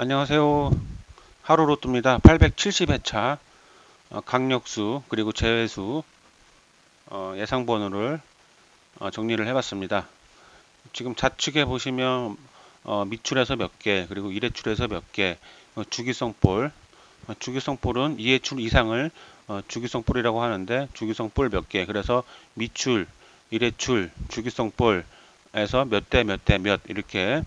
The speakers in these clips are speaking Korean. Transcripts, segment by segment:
안녕하세요. 하루 로또입니다. 870회차 어, 강력수 그리고 제외수 어, 예상 번호를 어, 정리를 해봤습니다. 지금 좌측에 보시면 어, 밑줄에서 몇 개, 그리고 1회출에서 몇 개, 어, 주기성 볼, 어, 주기성 볼은 2회출 이상을 어, 주기성 볼이라고 하는데 주기성 볼 몇 개, 그래서 밑줄, 1회출, 주기성 볼에서 몇 대 몇 대 몇 이렇게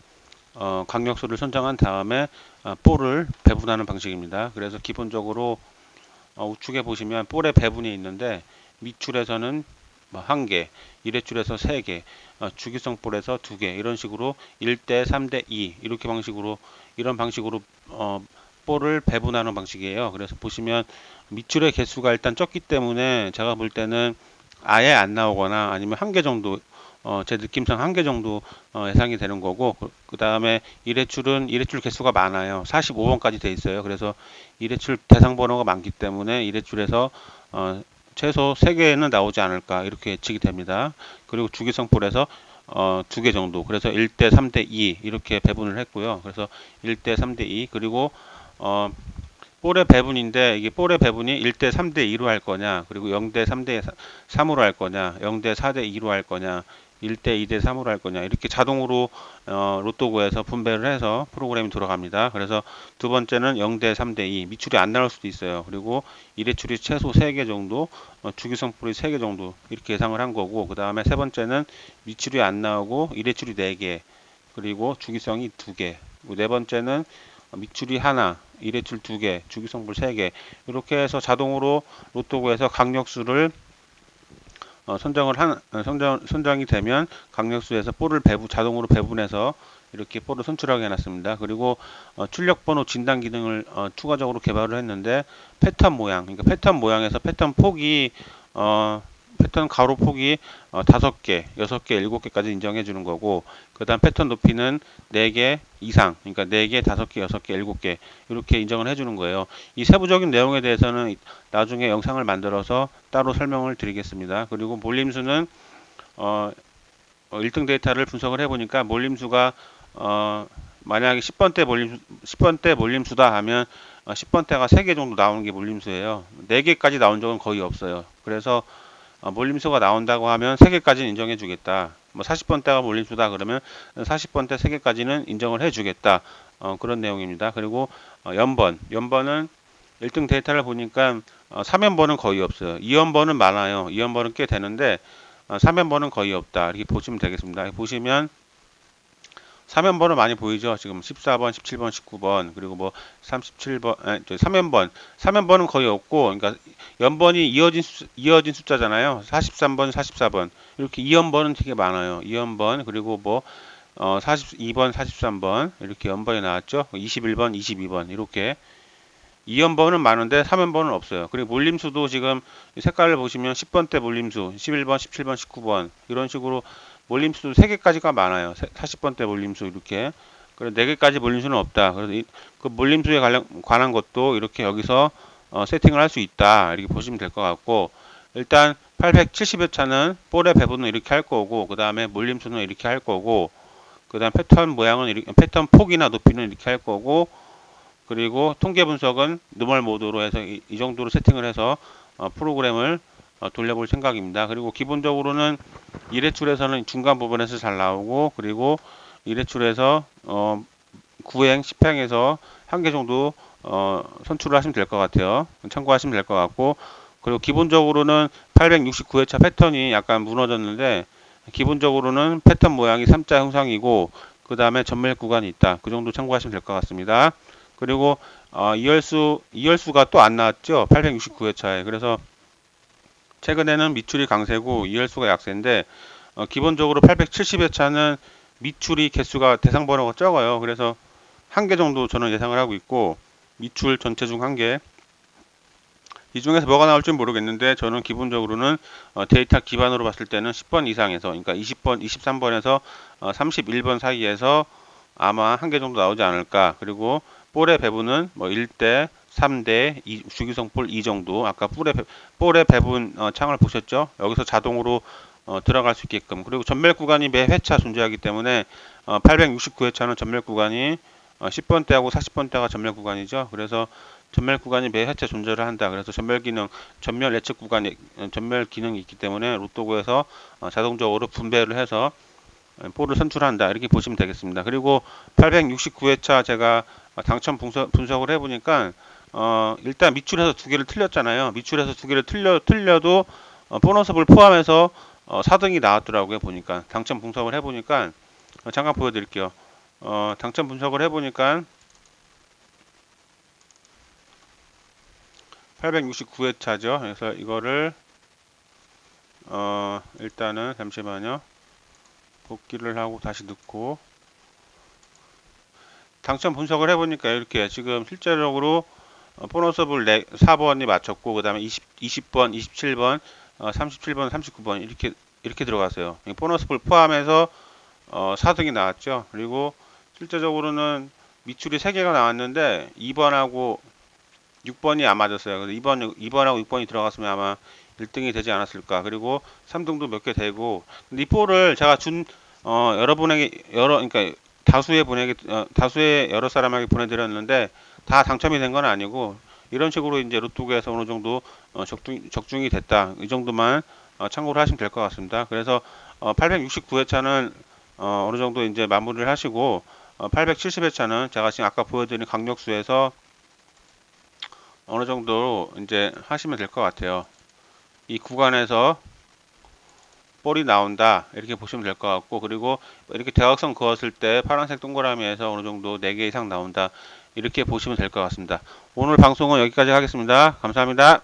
어, 강력수를 선정한 다음에 어, 볼을 배분하는 방식입니다. 그래서 기본적으로 어, 우측에 보시면 볼의 배분이 있는데 밑줄에서는 뭐한 개, 1회줄에서 세 개, 어, 주기성 볼에서 두개 이런 식으로 1대 3대 2 이렇게 방식으로 이런 방식으로 어, 볼을 배분하는 방식이에요. 그래서 보시면 밑줄의 개수가 일단 적기 때문에 제가 볼 때는 아예 안 나오거나 아니면 한 개 정도 어, 제 느낌상 한 개 정도 어, 예상이 되는 거고 그 다음에 1회출은 1회출 개수가 많아요. 45번까지 돼 있어요. 그래서 1회출 대상 번호가 많기 때문에 1회출에서 어, 최소 3개는 나오지 않을까 이렇게 예측이 됩니다. 그리고 주기성 볼에서 어, 두 개 정도 그래서 1대 3대 2 이렇게 배분을 했고요. 그래서 1대 3대 2 그리고 어, 볼의 배분인데 이게 볼의 배분이 1대 3대 2로 할 거냐 그리고 0대 3대 3으로 할 거냐 0대 4대 2로 할 거냐 1대 2대 3으로 할 거냐 이렇게 자동으로 어, 로또구에서 분배를 해서 프로그램이 돌아갑니다. 그래서 두 번째는 0대 3대 2 밑줄이 안 나올 수도 있어요. 그리고 1회출이 최소 3개 정도 어, 주기성 뿔이 3개 정도 이렇게 예상을 한 거고 그 다음에 세 번째는 밑줄이 안 나오고 1회출이 4개 그리고 주기성이 2개 네 번째는 밑줄이 하나 1회출 2개 주기성 뿔 3개 이렇게 해서 자동으로 로또구에서 강력수를 어, 선정을 한 어, 선정 선정이 되면 강력수에서 볼을 배분 자동으로 배분해서 이렇게 볼을 선출하게 해놨습니다. 그리고 어, 출력 번호 진단 기능을 어, 추가적으로 개발을 했는데 패턴 모양, 그러니까 패턴 모양에서 패턴 폭이 어, 패턴 가로 폭이 어, 5개, 6개, 7개까지 인정해 주는 거고 그 다음 패턴 높이는 4개 이상, 그러니까 4개, 5개, 6개, 7개 이렇게 인정을 해 주는 거예요. 이 세부적인 내용에 대해서는 나중에 영상을 만들어서 따로 설명을 드리겠습니다. 그리고 몰림수는 어, 1등 데이터를 분석을 해 보니까 몰림수가 어, 만약에 10번 대 몰림 10번 대 몰림수다 하면 어, 10번 대가 3개 정도 나오는 게 몰림수예요. 4개까지 나온 적은 거의 없어요. 그래서 어, 몰림수가 나온다고 하면 3개까지는 인정해 주겠다. 뭐 40번대가 몰림수다 그러면 40번대 3개까지는 인정을 해 주겠다. 어, 그런 내용입니다. 그리고 어, 연번, 연번은 1등 데이터를 보니까 어, 3연번은 거의 없어요. 2연번은 많아요. 2연번은 꽤 되는데 어, 3연번은 거의 없다. 이렇게 보시면 되겠습니다. 보시면 3연번은 많이 보이죠. 지금 14번, 17번, 19번, 그리고 뭐 37번, 아니, 3연번. 3연번은 거의 없고, 그러니까 연번이 이어진, 수, 이어진 숫자잖아요. 43번, 44번. 이렇게 2연번은 되게 많아요. 2연번, 그리고 뭐, 어, 42번, 43번. 이렇게 연번이 나왔죠. 21번, 22번. 이렇게. 2연번은 많은데 3연번은 없어요. 그리고 몰림수도 지금 색깔을 보시면 10번대 몰림수, 11번, 17번, 19번. 이런 식으로 몰림수 3개까지가 많아요. 40번대 몰림수 이렇게. 그리고 4개까지 몰림수는 없다. 그래서 이, 그 몰림수에 관련, 관한 것도 이렇게 여기서 어, 세팅을 할 수 있다. 이렇게 보시면 될 것 같고 일단 870여 차는 볼의 배분은 이렇게 할 거고 그 다음에 몰림수는 이렇게 할 거고 그 다음 패턴 모양은 이렇게, 패턴 폭이나 높이는 이렇게 할 거고 그리고 통계 분석은 노멀 모드로 해서 이, 이 정도로 세팅을 해서 어, 프로그램을 어, 돌려볼 생각입니다. 그리고 기본적으로는 1회출에서는 중간 부분에서 잘 나오고 그리고 1회출에서 어, 9행, 10행에서 한 개 정도 어, 선출을 하시면 될 것 같아요. 참고하시면 될 것 같고 그리고 기본적으로는 869회차 패턴이 약간 무너졌는데 기본적으로는 패턴 모양이 3자 형상이고 그 다음에 전멸 구간이 있다. 그 정도 참고하시면 될 것 같습니다. 그리고 어, 이열수 이열수가 또 안 나왔죠. 869회차에 그래서 최근에는 밑줄이 강세고 이열수가 약세인데 어, 기본적으로 870회차는 밑줄이 개수가 대상 번호가 적어요. 그래서 한 개 정도 저는 예상을 하고 있고 밑줄 전체 중 한 개. 이 중에서 뭐가 나올지 모르겠는데 저는 기본적으로는 어, 데이터 기반으로 봤을 때는 10번 이상에서 그러니까 20번, 23번에서 어, 31번 사이에서 아마 한 개 정도 나오지 않을까. 그리고 볼의 배분은 뭐 1대 3대 2, 주기성 볼 2 정도. 아까 볼의 배, 볼의 배분 어, 창을 보셨죠? 여기서 자동으로 어, 들어갈 수 있게끔. 그리고 전멸 구간이 매 회차 존재하기 때문에 어, 869회차는 전멸 구간이 어, 10번대하고 40번대가 전멸 구간이죠. 그래서 전멸 구간이 매 회차 존재를 한다. 그래서 전멸 기능, 전멸 예측 구간이 어, 전멸 기능이 있기 때문에 로또고에서 어, 자동적으로 분배를 해서 어, 볼을 선출한다. 이렇게 보시면 되겠습니다. 그리고 869회차 제가 당첨 분석, 분석을 해보니까 어, 일단 밑줄에서 두 개를 틀렸잖아요. 밑줄에서 두 개를 틀려 틀려도 어, 보너스를 포함해서 어, 4등이 나왔더라고요. 보니까 당첨 분석을 해보니까 어, 잠깐 보여드릴게요. 어, 당첨 분석을 해보니까 869회차죠. 그래서 이거를 어, 일단은 잠시만요. 복귀를 하고 다시 넣고 당첨 분석을 해보니까 이렇게 지금 실제적으로 어, 보너스블 4번이 맞췄고 그 다음에 20, 20번, 27번, 어, 37번, 39번 이렇게 이렇게 들어갔어요. 이 보너스블 포함해서 어, 4등이 나왔죠. 그리고 실제적으로는 밑줄이 3개가 나왔는데 2번하고 6번이 안 맞았어요. 그래서 2번, 2번하고 6번이 들어갔으면 아마 1등이 되지 않았을까. 그리고 3등도 몇 개 되고 근데 이 볼을 제가 준 어, 여러분에게 여러 그러니까 다수의 분에게 어, 다수의 여러 사람에게 보내드렸는데 다 당첨이 된 건 아니고 이런 식으로 이제 로또에서 어느 정도 어, 적중, 적중이 됐다 이 정도만 어, 참고를 하시면 될 것 같습니다. 그래서 어, 869회차는 어, 어느 정도 이제 마무리를 하시고 어, 870회차는 제가 지금 아까 보여드린 강력수에서 어느 정도 이제 하시면 될 것 같아요. 이 구간에서 볼이 나온다 이렇게 보시면 될 것 같고 그리고 이렇게 대각선 그었을 때 파란색 동그라미에서 어느 정도 4개 이상 나온다 이렇게 보시면 될 것 같습니다. 오늘 방송은 여기까지 하겠습니다. 감사합니다.